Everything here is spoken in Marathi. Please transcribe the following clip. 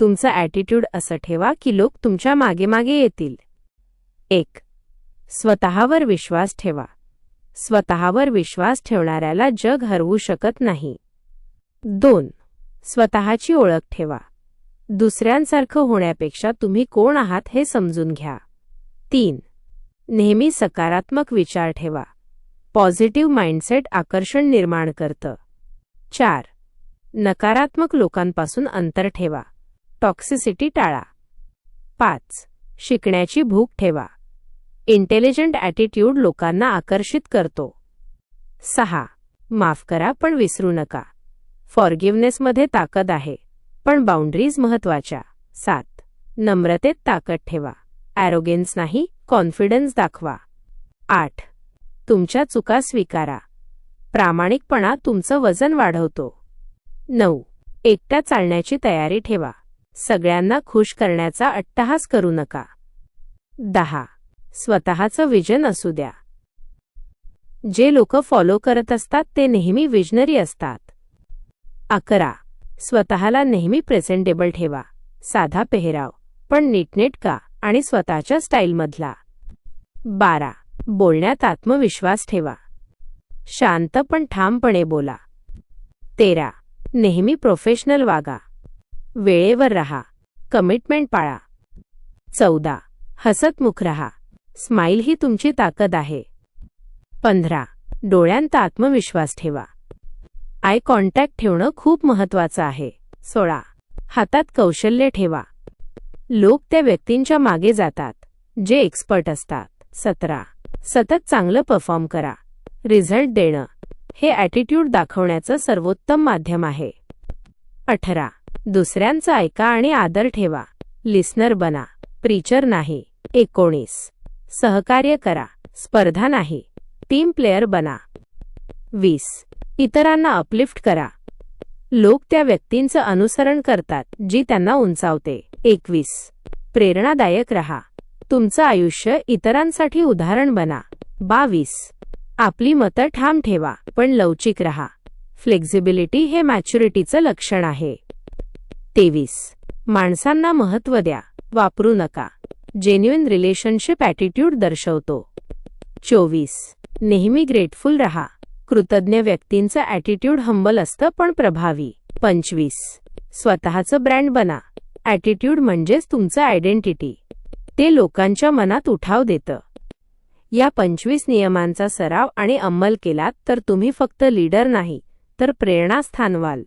तुमचं ॲटिट्यूड असं ठेवा की लोक तुमच्या मागे मागे येतील. एक. स्वतःवर विश्वास ठेवा. स्वतःवर विश्वास ठेवणाऱ्याला जग हरवू शकत नाही. दोन. स्वतःची ओळख ठेवा. दुसऱ्यांसारखं होण्यापेक्षा तुम्ही कोण आहात हे समजून घ्या. तीन. नेहमी सकारात्मक विचार ठेवा. पॉझिटिव्ह माइंडसेट आकर्षण निर्माण करतं. चार. नकारात्मक लोकांपासून अंतर ठेवा. टॉक्सिसिटी टाळा. पाच शिकण्याची भूक ठेवा. इंटेलिजंट ॲटिट्यूड लोकांना आकर्षित करतो. सहा माफ करा पण विसरू नका. फॉरगिव्हनेसमध्ये ताकद आहे पण बाउंड्रीज महत्त्वाच्या सात नम्रतेत ताकद ठेवा. ॲरोगेन्स नाही कॉन्फिडन्स दाखवा. आठ तुमच्या चुका स्वीकारा. प्रामाणिकपणा तुमचं वजन वाढवतो. नऊ एकट्या चालण्याची तयारी ठेवा. सगळ्यांना खुश करण्याचा अट्टहास करू नका. दहा. स्वतःचं विजन असू द्या. जे लोक फॉलो करत असतात ते नेहमी विजनरी असतात. अकरा. स्वतःला नेहमी प्रेझेंटेबल ठेवा. साधा पेहराव. पण नीटनेटका आणि स्वतःच्या स्टाईलमधला. बारा. बोलण्यात आत्मविश्वास ठेवा. शांत पण ठामपणे बोला. तेरा. नेहमी प्रोफेशनल वागा. वेळेवर रहा. कमिटमेंट पाळा. चौदा. हसतमुख रहा. स्माईल ही तुमची ताकद आहे. पंधरा. डोळ्यांत आत्मविश्वास ठेवा. आय कॉन्टॅक्ट ठेवणं खूप महत्वाचं आहे. सोळा. हातात कौशल्य ठेवा. लोक त्या व्यक्तींच्या मागे जातात जे एक्सपर्ट असतात. सतरा. सतत चांगलं परफॉर्म करा. रिझल्ट देणं. हे ॲटिट्यूड दाखवण्याचं सर्वोत्तम माध्यम आहे. अठरा. दुसऱ्यांचं ऐका आणि आदर ठेवा. लिस्नर बना. प्रीचर नाही. एकोणीस. सहकार्य करा. स्पर्धा नाही. टीम प्लेयर बना. वीस. इतरांना अपलिफ्ट करा. लोक त्या व्यक्तींचं अनुसरण करतात जी त्यांना उंचावते. एकवीस. प्रेरणादायक रहा. तुमचं आयुष्य इतरांसाठी उदाहरण बना. बावीस. आपली मतं ठाम ठेवा पण लवचिक रहा. फ्लेक्झिबिलिटी हे मॅच्युरिटीचं लक्षण आहे. तेवीस. माणसांना महत्त्व द्या. वापरू नका. जेन्युइन रिलेशनशिप ॲटिट्यूड दर्शवतो. चोवीस. नेहमी ग्रेटफुल रहा. कृतज्ञ व्यक्तींचं ॲटिट्यूड हंबल असतं पण प्रभावी. पंचवीस. स्वतःचं ब्रँड बना. ॲटिट्यूड म्हणजेच तुमचं आयडेंटिटी ते लोकांच्या मनात उठाव देतं. या पंचवीस नियमांचा सराव आणि अंमल केलात तर तुम्ही फक्त लीडर नाही तर प्रेरणास्थान व्हाल